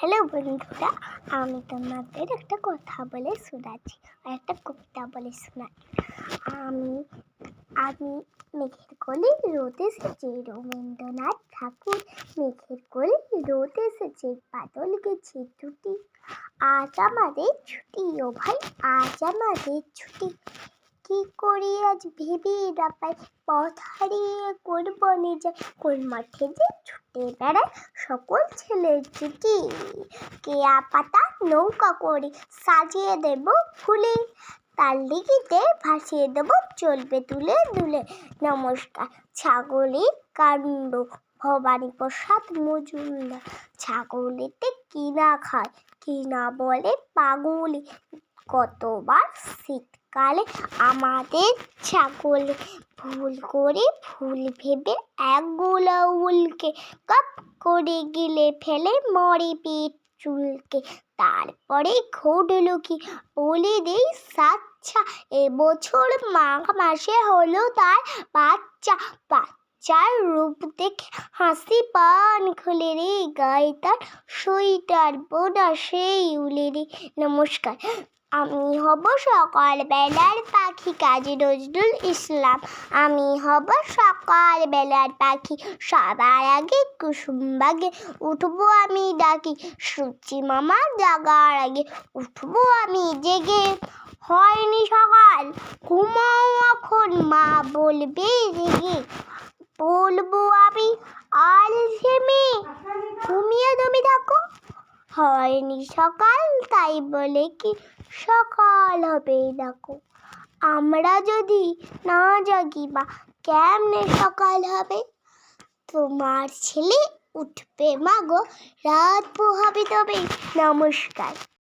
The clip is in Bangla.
হ্যালো বন্ধুরা, আমি তোমাদের একটা কথা বলে শোনাচ্ছি আর একটা কবিতা বলে শোনাচ্ছি আমি আমি মেঘের কোলে রোদ এসেছে রবীন্দ্রনাথ ঠাকুর, মেঘের কোলে রোদ এসেছে বাদল গেছে টুটি আজ আমাদের ছুটি ও ভাই, আজ আমাদের ছুটি। কি করি আজ ভেবে না পাই। পথ হারিয়ে কোন বনে যায় কোন মাঠে যে ছুটে বেড়ায় সকল ছেলের জুটি কেয়া পাতা নৌকা করে সাজিয়ে দেব ফুলে। তার লিগিতে ভাসিয়ে দেব চলবে তুলে দুলে। নমস্কার। ছাগলের কাণ্ড। ভবানী প্রসাদ মজুমদার। ছাগলেতে কিনা খায়? কিনা বলে পাগলি? কতবার শীতকালে আমাদের ছাগল ভুল করে ফুল ভেবে এক গোলা উলকে কপ করে গিলে ফেলে মরে পেট চুলকে। তারপরে ঘটলো কি বলে দেই সাচ্ছা এবছর মাঘ মাসে হলো তার বাচ্চা। বাচ্চার রূপ দেখে হাসি পান খুলে রে গায়ে তার সোয়েটার বোনা সেই উলে রে। নমস্কার, আমি হব সকাল বেলার পাখি কাজী নজরুল ইসলাম। আমি হব সকাল বেলার পাখি, সবার আগে কুসুম বাগে। উঠবো আমি ডাকি সূচি মামা জাগার আগে। উঠবো আমি জেগে। হয়নি সকাল, ঘুমাও এখন, মা বলবে রেগে বলব আমি আর ঝেমে ঘুমিয়ে তুমি থাকো হয়নি সকাল, তাই বলে কি সকাল হবে দেখো। আমরা যদি না জাগি বা কেমনে সকাল হবে? তোমার ছেলে উঠবে, মাগো। রাত পোহাবে তবে। নমস্কার।